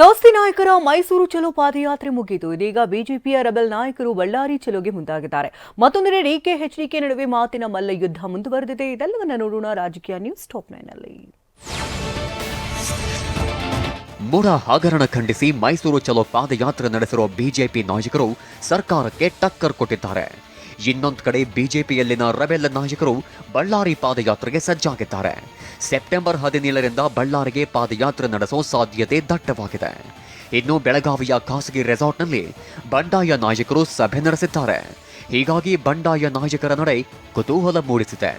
ದೋಸ್ತಿ ನಾಯಕರ ಮೈಸೂರು ಚಲೋ ಪಾದಯಾತ್ರೆ ಮುಗಿದು ಇದೀಗ ಬಿಜೆಪಿಯ ರೆಬೆಲ್ ನಾಯಕರು ಬಳ್ಳಾರಿ ಚಲೋಗೆ ಮುಂದಾಗಿದ್ದಾರೆ. ಮತ್ತೊಂದೆಡೆ ಡಿಕೆ ಎಚ್ಡಿಕೆ ನಡುವೆ ಮಾತಿನ ಮಲ್ಲ ಯುದ್ಧ ಮುಂದುವರೆದಿದೆ. ಇದೆಲ್ಲವನ್ನ ನೋಡೋಣ ರಾಜಕೀಯ ನ್ಯೂಸ್ ಟಾಪ್ ನೈನ್ನಲ್ಲಿ. ಮುರ ಹಗರಣ ಖಂಡಿಸಿ ಮೈಸೂರು ಚಲೋ ಪಾದಯಾತ್ರೆ ನಡೆಸಿರುವ ಬಿಜೆಪಿ ನಾಯಕರು ಸರ್ಕಾರಕ್ಕೆ ಟಕ್ಕರ್ ಕೊಟ್ಟಿದ್ದಾರೆ. ಇನ್ನೊಂದು ಕಡೆ ಬಿಜೆಪಿಯಲ್ಲಿನ ರೆಬೆಲ್ ನಾಯಕರು ಬಳ್ಳಾರಿ ಪಾದಯಾತ್ರೆಗೆ ಸಜ್ಜಾಗಿದ್ದಾರೆ. ಸೆಪ್ಟೆಂಬರ್ ಹದಿನೇಳರಿಂದ ಬಳ್ಳಾರಿಗೆ ಪಾದಯಾತ್ರೆ ನಡೆಸೋ ಸಾಧ್ಯತೆ ದಟ್ಟವಾಗಿದೆ. ಇನ್ನು ಬೆಳಗಾವಿಯ ಖಾಸಗಿ ರೆಸಾರ್ಟ್ನಲ್ಲಿ ಬಂಡಾಯ ನಾಯಕರು ಸಭೆ ನಡೆಸಿದ್ದಾರೆ. ಹೀಗಾಗಿ ಬಂಡಾಯ ನಾಯಕರ ನಡೆ ಕುತೂಹಲ ಮೂಡಿಸಿದೆ.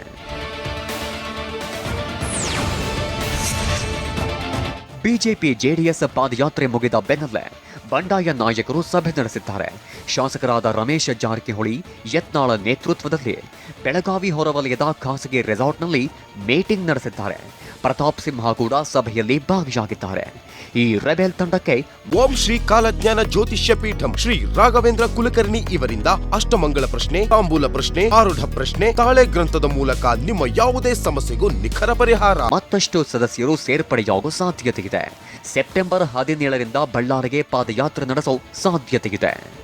ಬಿಜೆಪಿ ಜೆಡಿಎಸ್ ಪಾದಯಾತ್ರೆ ಮುಗಿದ ಬೆನ್ನಲ್ಲೇ ಬಂಡಾಯ ನಾಯಕರು ಸಭೆ ನಡೆಸಿದ್ದಾರೆ. ಶಾಸಕರಾದ ರಮೇಶ್ ಜಾರಕಿಹೊಳಿ ಯತ್ನಾಳ ನೇತೃತ್ವದಲ್ಲಿ ಬೆಳಗಾವಿ ಹೊರವಲಯದ ಖಾಸಗಿ ರೆಸಾರ್ಟ್ನಲ್ಲಿ ಮೀಟಿಂಗ್ ನಡೆಸಿದ್ದಾರೆ. ಪ್ರತಾಪ್ ಸಿಂಹ ಕೂಡ ಸಭೆಯಲ್ಲಿ ಭಾಗಿಯಾಗಿದ್ದಾರೆ. ಈ ರೆಬೆಲ್ ತಂಡಕ್ಕೆ ಓಂ ಶ್ರೀ ಕಾಲಜ್ಞಾನ ಜ್ಯೋತಿಷ್ಯ ಪೀಠಂ ಶ್ರೀ ರಾಘವೇಂದ್ರ ಕುಲಕರ್ಣಿ ಇವರಿಂದ ಅಷ್ಟಮಂಗಳ ಪ್ರಶ್ನೆ ತಾಂಬೂಲ ಪ್ರಶ್ನೆ ಆರುಢ ಪ್ರಶ್ನೆ ತಾಳೆ ಗ್ರಂಥದ ಮೂಲಕ ನಿಮ್ಮ ಯಾವುದೇ ಸಮಸ್ಯೆಗೂ ನಿಖರ ಪರಿಹಾರ. ಮತ್ತಷ್ಟು ಸದಸ್ಯರು ಸೇರ್ಪಡೆಯಾಗುವ ಸಾಧ್ಯತೆ ಇದೆ ಸೆಪ್ಟೆಂಬರ್ ಹದಿನೇಳರಿಂದ ಬಳ್ಳಾರಿಗೆ ಪಾದಯಾತ್ರೆ ನಡೆಸೋ ಸಾಧ್ಯತೆ ಇದೆ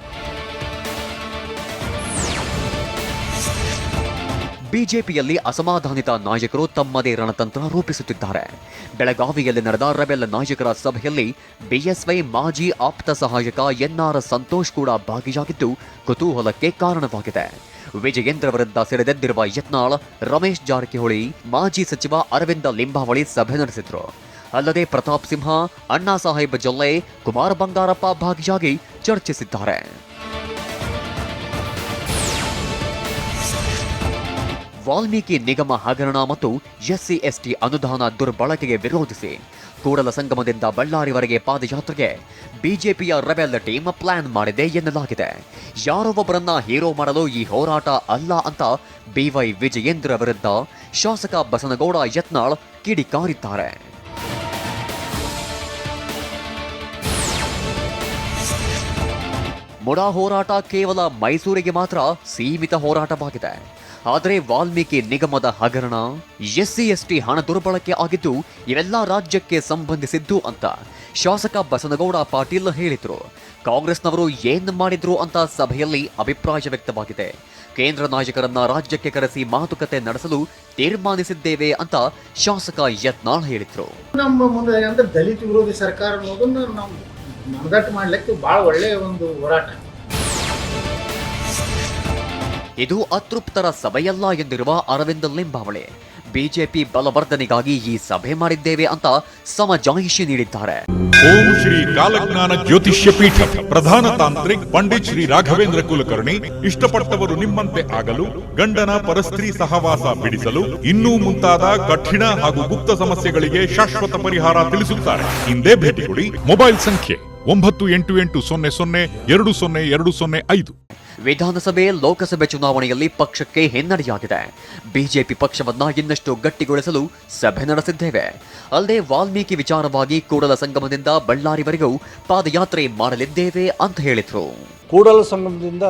ಬಿಜೆಪಿಯಲ್ಲಿ ಅಸಮಾಧಾನಿತ ನಾಯಕರು ತಮ್ಮದೇ ರಣತಂತ್ರ ರೂಪಿಸುತ್ತಿದ್ದಾರೆ. ಬೆಳಗಾವಿಯಲ್ಲಿ ನಡೆದ ರೆಬೆಲ್ ನಾಯಕರ ಸಭೆಯಲ್ಲಿ ಬಿಎಸ್ವೈ ಮಾಜಿ ಆಪ್ತ ಸಹಾಯಕ ಎನ್ಆರ್ ಸಂತೋಷ್ ಕೂಡ ಭಾಗಿಯಾಗಿದ್ದು ಕುತೂಹಲಕ್ಕೆ ಕಾರಣವಾಗಿದೆ. ವಿಜಯೇಂದ್ರ ವಿರುದ್ಧ ಸೆರೆದೆದ್ದಿರುವ ಯತ್ನಾಳ್ ರಮೇಶ್ ಜಾರಕಿಹೊಳಿ ಮಾಜಿ ಸಚಿವ ಅರವಿಂದ ಲಿಂಬಾವಳಿ ಸಭೆ ನಡೆಸಿದ್ರು. ಅಲ್ಲದೆ ಪ್ರತಾಪ್ ಸಿಂಹ, ಅಣ್ಣಾ ಸಾಹೇಬ್ ಜೊಲ್ಲೆ, ಕುಮಾರ್ ಬಂಗಾರಪ್ಪ ಭಾಗಿಯಾಗಿ ಚರ್ಚಿಸಿದ್ದಾರೆ. ವಾಲ್ಮೀಕಿ ನಿಗಮ ಹಗರಣ ಮತ್ತು ಎಸ್ಸಿ ಎಸ್ಟಿ ಅನುದಾನ ದುರ್ಬಳಕೆಗೆ ವಿರೋಧಿಸಿ ಕೂಡಲ ಸಂಗಮದಿಂದ ಬಳ್ಳಾರಿವರೆಗೆ ಪಾದಯಾತ್ರೆಗೆ ಬಿಜೆಪಿಯ ರೆಬೆಲ್ ಟೀಮ್ ಪ್ಲಾನ್ ಮಾಡಿದೆ ಎನ್ನಲಾಗಿದೆ. ಯಾರೋ ಒಬ್ಬರನ್ನ ಹೀರೋ ಮಾಡಲು ಈ ಹೋರಾಟ ಅಲ್ಲ ಅಂತ ಬಿವೈ ವಿಜಯೇಂದ್ರ ವಿರುದ್ಧ ಶಾಸಕ ಬಸನಗೌಡ ಯತ್ನಾಳ್ ಕಿಡಿಕಾರಿದ್ದಾರೆ. ಮುಡಾ ಹೋರಾಟ ಕೇವಲ ಮೈಸೂರಿಗೆ ಮಾತ್ರ ಸೀಮಿತ ಹೋರಾಟವಾಗಿದೆ. ಆದರೆ ವಾಲ್ಮೀಕಿ ನಿಗಮದ ಹಗರಣ, ಎಸ್ಸಿ, ಎಸ್ಟಿ ಹಣ ದುರ್ಬಳಕೆ ಆಗಿದ್ದು ಇವೆಲ್ಲ ರಾಜ್ಯಕ್ಕೆ ಸಂಬಂಧಿಸಿದ್ದು ಅಂತ ಶಾಸಕ ಬಸನಗೌಡ ಪಾಟೀಲ್ ಹೇಳಿದ್ರು. ಕಾಂಗ್ರೆಸ್ನವರು ಏನ್ ಮಾಡಿದ್ರು ಅಂತ ಸಭೆಯಲ್ಲಿ ಅಭಿಪ್ರಾಯ ವ್ಯಕ್ತವಾಗಿದೆ. ಕೇಂದ್ರ ನಾಯಕರನ್ನ ರಾಜ್ಯಕ್ಕೆ ಕರೆಸಿ ಮಾತುಕತೆ ನಡೆಸಲು ತೀರ್ಮಾನಿಸಿದ್ದೇವೆ ಅಂತ ಶಾಸಕ ಯತ್ನಾಳ್ ಹೇಳಿದ್ರು. ನಮ್ಮ ಮುಂದೆ ದಲಿತ ವಿರೋಧಿ ಸರ್ಕಾರ ನಾವು ಮನದಟ್ಟು ಮಾಡ್ಲಿಕ್ಕೆ ಭಾಳ ಒಳ್ಳೆಯ ಒಂದು ಹೋರಾಟ. ಇದು ಅತೃಪ್ತರ ಸಭೆಯಲ್ಲ ಎಂದಿರುವ ಅರವಿಂದ ಲಿಂಬಾವಳಿ. ಬಿಜೆಪಿ ಬಲವರ್ಧನೆಗಾಗಿ ಈ ಸಭೆ ಮಾಡಿದ್ದೇವೆ ಅಂತ ಸಮಜಾಯಿಷಿ ನೀಡಿದ್ದಾರೆ. ಓಂ ಶ್ರೀ ಕಾಲಜ್ಞಾನ ಜ್ಯೋತಿಷ್ಯ ಪೀಠ ಪ್ರಧಾನ ತಾಂತ್ರಿಕ್ ಪಂಡಿತ್ ಶ್ರೀ ರಾಘವೇಂದ್ರ ಕುಲಕರ್ಣಿ ಇಷ್ಟಪಟ್ಟವರು ನಿಮ್ಮಂತೆ ಆಗಲು ಗಂಡನ ಪರಸ್ತ್ರೀ ಸಹವಾಸ ಬಿಡಿಸಲು ಇನ್ನೂ ಮುಂತಾದ ಕಠಿಣ ಹಾಗೂ ಗುಪ್ತ ಸಮಸ್ಯೆಗಳಿಗೆ ಶಾಶ್ವತ ಪರಿಹಾರ ತಿಳಿಸುತ್ತಾರೆ. ಹಿಂದೆ ಭೇಟಿ ಕೊಡಿ ಮೊಬೈಲ್ ಸಂಖ್ಯೆ ಒಂಬತ್ತು ಎಂಟು ಎಂಟು ಸೊನ್ನೆ ಸೊನ್ನೆ ಎರಡು ಸೊನ್ನೆ ಎರಡು ಸೊನ್ನೆ ಐದು. ವಿಧಾನಸಭೆ ಲೋಕಸಭೆ ಚುನಾವಣೆಯಲ್ಲಿ ಪಕ್ಷಕ್ಕೆ ಹಿನ್ನಡೆಯಾಗಿದೆ. ಬಿಜೆಪಿ ಪಕ್ಷವನ್ನ ಇನ್ನಷ್ಟು ಗಟ್ಟಿಗೊಳಿಸಲು ಸಭೆ ನಡೆಸಿದ್ದೇವೆ. ಅಲ್ಲದೆ ವಾಲ್ಮೀಕಿ ವಿಚಾರವಾಗಿ ಕೂಡಲ ಸಂಗಮದಿಂದ ಬಳ್ಳಾರಿವರೆಗೂ ಪಾದಯಾತ್ರೆ ಮಾಡಲಿದ್ದೇವೆ ಅಂತ ಹೇಳಿದ್ರು. ಕೂಡಲ ಸಂಗಮದಿಂದ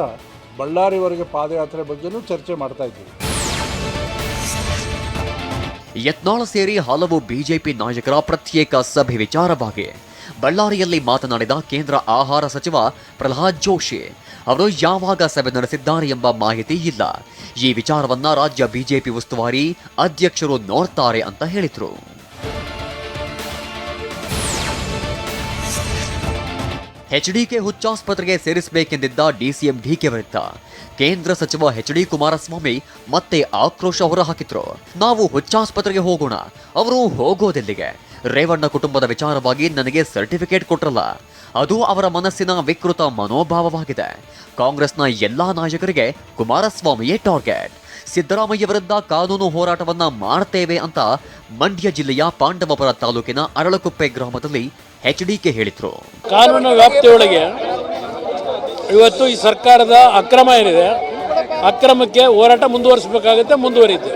ಬಳ್ಳಾರಿವರೆಗೆ ಪಾದಯಾತ್ರೆ ಬಗ್ಗೆನೂ ಚರ್ಚೆ ಮಾಡ್ತಾ ಇದ್ದೀವಿ. ಯತ್ನಾಳ ಸೇರಿ ಹಲವು ಬಿಜೆಪಿ ನಾಯಕರ ಪ್ರತ್ಯೇಕ ಸಭೆ ವಿಚಾರವಾಗಿ ಬಳ್ಳಾರಿಯಲ್ಲಿ ಮಾತನಾಡಿದ ಕೇಂದ್ರ ಆಹಾರ ಸಚಿವ ಪ್ರಹ್ಲಾದ್ ಜೋಶಿ, ಅವರು ಯಾವಾಗ ಸಭೆ ನಡೆಸಿದ್ದಾರೆ ಎಂಬ ಮಾಹಿತಿ ಇಲ್ಲ. ಈ ವಿಚಾರವನ್ನ ರಾಜ್ಯ ಬಿಜೆಪಿ ಉಸ್ತುವಾರಿ ಅಧ್ಯಕ್ಷರು ನೋಡ್ತಾರೆ ಅಂತ ಹೇಳಿದರು. ಎಚ್ಡಿಕೆ ಹುಚ್ಚಾಸ್ಪತ್ರೆಗೆ ಸೇರಿಸಬೇಕೆಂದಿದ್ದ ಡಿಸಿಎಂ ಡಿಕೆ ವಿರುದ್ಧ ಕೇಂದ್ರ ಸಚಿವ ಎಚ್ ಡಿ ಕುಮಾರಸ್ವಾಮಿ ಮತ್ತೆ ಆಕ್ರೋಶ ಹೊರಹಾಕಿದ್ರು. ನಾವು ಹುಚ್ಚಾಸ್ಪತ್ರೆಗೆ ಹೋಗೋಣ, ಅವರು ಹೋಗೋದೆಲ್ಲಿಗೆ? ರೇವಣ್ಣ ಕುಟುಂಬದ ವಿಚಾರವಾಗಿ ನನಗೆ ಸರ್ಟಿಫಿಕೇಟ್ ಕೊಟ್ರಲ್ಲ. ಅದು ಅವರ ಮನಸ್ಸಿನ ವಿಕೃತ ಮನೋಭಾವವಾಗಿದೆ. ಕಾಂಗ್ರೆಸ್ನ ಎಲ್ಲಾ ನಾಯಕರಿಗೆ ಕುಮಾರಸ್ವಾಮಿಯೇ ಟಾರ್ಗೆಟ್. ಸಿದ್ದರಾಮಯ್ಯ ವಿರುದ್ಧ ಕಾನೂನು ಹೋರಾಟವನ್ನ ಮಾಡ್ತೇವೆ ಅಂತ ಮಂಡ್ಯ ಜಿಲ್ಲೆಯ ಪಾಂಡವಪುರ ತಾಲೂಕಿನ ಅರಳಕುಪ್ಪೆ ಗ್ರಾಮದಲ್ಲಿ ಎಚ್ಡಿಕೆ ಹೇಳಿದ್ರು. ಕಾನೂನು ವ್ಯಾಪ್ತಿಯೊಳಗೆ ಇವತ್ತು ಈ ಸರ್ಕಾರದ ಅಕ್ರಮ ಏನಿದೆ, ಅಕ್ರಮಕ್ಕೆ ಹೋರಾಟ ಮುಂದುವರಿಸಬೇಕಾಗುತ್ತೆ, ಮುಂದುವರಿಯುತ್ತೆ.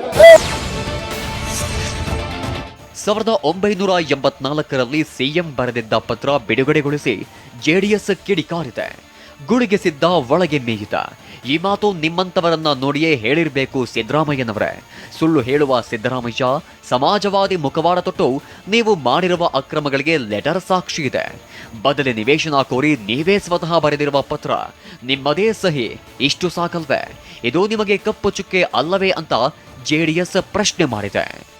ಸಾವಿರದ ಒಂಬೈನೂರ ಎಂಬತ್ನಾಲ್ಕರಲ್ಲಿ ಸಿಎಂ ಬರೆದಿದ್ದ ಪತ್ರ ಬಿಡುಗಡೆಗೊಳಿಸಿ ಜೆಡಿಎಸ್ ಕಿಡಿಕಾರಿದೆ ಗುಳಿಗೆಸಿದ್ದ ಒಳಗೆ ಮೇಯಿತ ಈ ಮಾತು ನಿಮ್ಮಂತವರನ್ನ ನೋಡಿಯೇ ಹೇಳಿರಬೇಕು ಸಿದ್ದರಾಮಯ್ಯನವರೇ. ಸುಳ್ಳು ಹೇಳುವ ಸಿದ್ದರಾಮಯ್ಯ, ಸಮಾಜವಾದಿ ಮುಖವಾಡ ತೊಟ್ಟು ನೀವು ಮಾಡಿರುವ ಅಕ್ರಮಗಳಿಗೆ ಲೆಟರ್ ಸಾಕ್ಷಿ ಇದೆ. ಬದಲಿ ನಿವೇಶನ ಕೋರಿ ನೀವೇ ಸ್ವತಃ ಬರೆದಿರುವ ಪತ್ರ. ನಿಮ್ಮದೇ ಸಹಿ, ಇಷ್ಟು ಸಾಕಲ್ವೇ. ಇದು ನಿಮಗೆ ಕಪ್ಪು ಚುಕ್ಕೆ ಅಲ್ಲವೇ ಅಂತ ಜೆಡಿಎಸ್ ಪ್ರಶ್ನೆ ಮಾಡಿದೆ.